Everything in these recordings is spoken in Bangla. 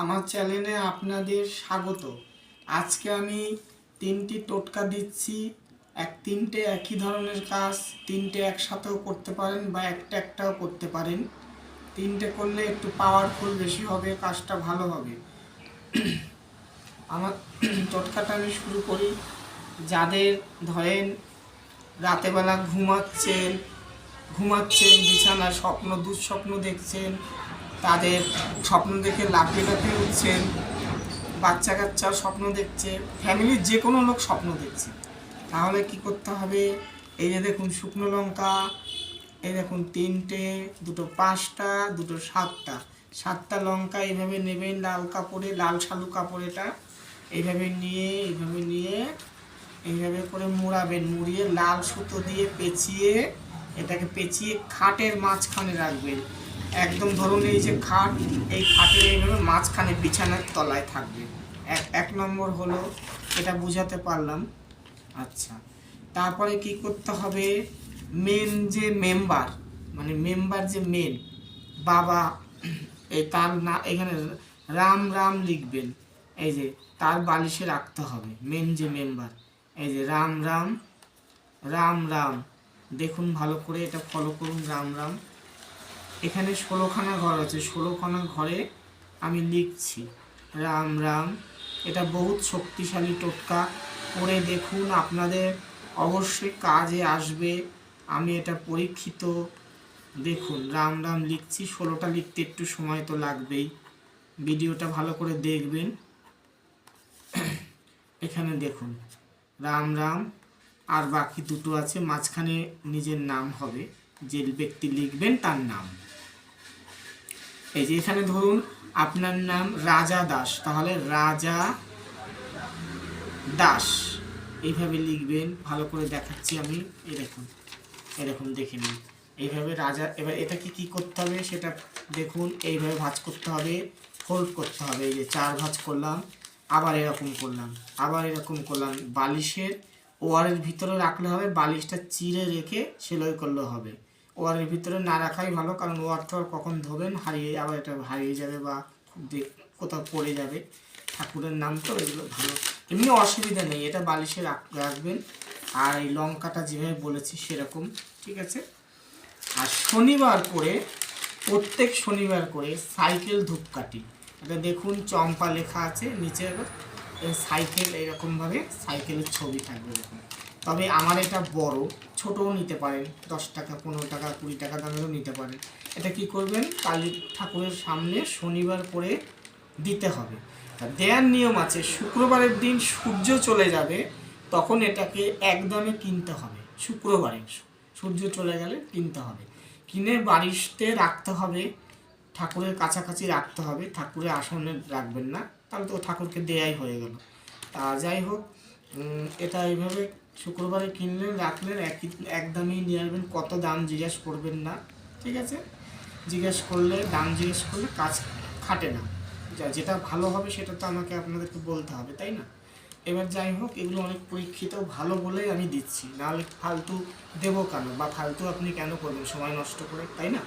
আমার চ্যানেলে আপনাদের স্বাগত। আজকে আমি তিনটি টোটকা দিচ্ছি। এক তিনটে একই ধরনের কাজ, তিনটে একসাথেও করতে পারেন বা একটা একটাও করতে পারেন। তিনটে করলে একটু পাওয়ারফুল বেশি হবে, কাজটা ভালো হবে। আমার টোটকাটা আমি শুরু করি। যাদের ধরেন রাতেবেলা ঘুমাচ্ছেন ঘুমাচ্ছেন বিছানায় স্বপ্ন, দুঃস্বপ্ন দেখছেন তাদের স্বপ্ন দেখে লাফিয়ে লাফিয়ে উঠছেন বাচ্চা কাচ্চার স্বপ্ন দেখছে ফ্যামিলির যে কোনো লোক স্বপ্ন দেখছে। তাহলে কি করতে হবে? এই যে দেখুন শুকনো লঙ্কা, এই দেখুন তিনটে, দুটো পাঁচটা, দুটো সাতটা। সাতটা লঙ্কা এইভাবে নেবেন লাল কাপড়ে, লাল শালু কাপড়েটা এইভাবে নিয়ে এইভাবে নিয়ে এইভাবে করে মুড়াবেন, মুড়িয়ে লাল সুতো দিয়ে পেঁচিয়ে, এটাকে পেঁচিয়ে খাটের মাঝখানে রাখবেন। একদম ধরুন এই যে খাট, এই খাটের এইভাবে মাঝখানে বিছানার তলায় থাকবে। এক এক নম্বর হলো এটা বুঝাতে পারলাম। আচ্ছা তারপরে কি করতে হবে? মেন যে মেম্বার মানে মেম্বার যে মেন বাবা, এই তার না, এখানে রাম রাম লিখবেন। এই যে তার বালিশে রাখতে হবে মেন যে মেম্বার এই যে রাম রাম রাম রাম। দেখুন ভালো করে এটা ফলো করুন, রাম রাম। এখানে ষোলোখানা ঘর আছে। ষোলোখানা ঘরে আমি লিখছি, রাম রাম। এটা বহুত শক্তিশালী টোটকা। করে দেখুন, আপনাদের অবশ্যই কাজে আসবে। আমি এটা পরীক্ষিত। দেখুন, রাম রাম লিখছি, ষোলোটা লিখতে একটু সময় তো লাগবেই। ভিডিওটা ভালো করে দেখবেন। এখানে দেখুন, রাম রাম। আর বাকি দুটো আছে, মাঝখানে নিজের নাম হবে। যে ব্যক্তি লিখবেন তার নাম। এই যে এখানে ধরুন আপনার নাম রাজা দাস, তাহলে রাজা দাস। এইভাবে লিখবেন, ভালো করে দেখাচ্ছি আমি এরকম এরকম দেখে নিন। এইভাবে রাজা, এবার এটাকে কি করতে হবে সেটা দেখুন, এইভাবে ভাঁজ করতে হবে ফোল্ড করতে হবে। এই যে চার ভাঁজ করলাম, আবার এরকম করলাম, আবার এরকম করলাম। বালিশের ওয়ারের ভিতরে রাখলে হবে, বালিশটা চিড়ে রেখে সেলাই করলে হবে। ওয়ারের ভিতরে না রাখাই ভালো, কারণ ওয়ার তো আর কখন ধোবেন, হারিয়ে আবার এটা হারিয়ে যাবে বা কোথাও পড়ে যাবে। ঠাকুরের নাম তো এগুলো ভালো। এমনি অসুবিধা নেই, এটা বালিশে রাখ- রাখবেন। আর এই লঙ্কাটা যেভাবে বলেছি সেরকম, ঠিক আছে? আর শনিবার করে, প্রত্যেক শনিবার করে সাইকেল ধূপকাঠি। এটা দেখুন, চম্পা লেখা আছে নিচে সাইকেল এরকমভাবে সাইকেলের ছবি থাকবে তবে আমার এটা বড় ছোটও নিতে পারেন, দশ টাকা, পনেরো টাকা, কুড়ি টাকা দামেরও নিতে পারেন। এটা কি করবেন? কালী ঠাকুরের সামনে শনিবার করে দিতে হবে। তা দেয়ার নিয়ম আছে, শুক্রবারের দিন সূর্য চলে যাবে, তখন এটাকে একদমে কিনতে হবে। শুক্রবারে সূর্য চলে গেলে কিনতে হবে। কিনে বাড়িতে রাখতে হবে, ঠাকুরের কাছাকাছি রাখতে হবে, ঠাকুরের আসনে রাখবেন না। তাহলে তো ঠাকুরকে দেয়াই হয়ে গেল। তা যাই হোক এটা এইভাবে শুক্রবারে কিনলেন, রাখলেন, একই একদমই নিয়ে আসবেন, কত দাম জিজ্ঞেস করবেন না, ঠিক আছে? জিজ্ঞেস করলে, দাম জিজ্ঞেস করলে কাজ খাটে না। যা, যেটা ভালো হবে সেটা তো আমাকে আপনাদেরকে বলতে হবে, তাই না? এবার যাই হোক, এগুলো অনেক পরীক্ষিত, ভালো বলেই আমি দিচ্ছি। নাহলে ফালতু দেবো কেন? বা ফালতু আপনি কেন করবেন? সময় নষ্ট করে, তাই না?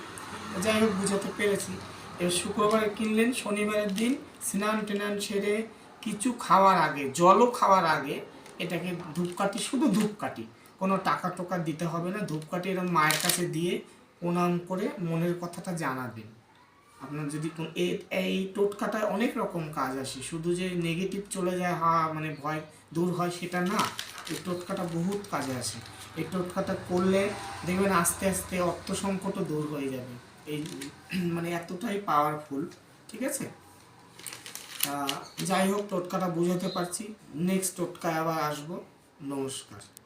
যাই হোক, বুঝাতে পেরেছি। এবার শুক্রবারে কিনলেন, শনিবারের দিন স্নান টেনান সেরে কিছু খাওয়ার আগে, জলও খাওয়ার আগে এটাকে ধূপকাঠি, শুধু ধূপকাঠি, কোনো টাকা টোকা দিতে হবে না। ধূপকাঠি এরকম মায়ের কাছে দিয়ে প্রণাম করে মনের কথাটা জানাবেন। আপনার যদি এই টোটকাটায় অনেক রকম কাজ আসে। শুধু যে নেগেটিভ চলে যায়, হা মানে ভয় দূর হয়, সেটা না। এই টোটকাটা বহুত কাজে আসে। এই টোটকাটা করলে দেখবেন আস্তে আস্তে অর্থ সংকটও দূর হয়ে যাবে। এই মানে এতটাই পাওয়ারফুল ঠিক আছে? যাই হোক টোটকাটা বুঝাতে পারছি। নেক্সট টোটকায় আবার আসব। নমস্কার।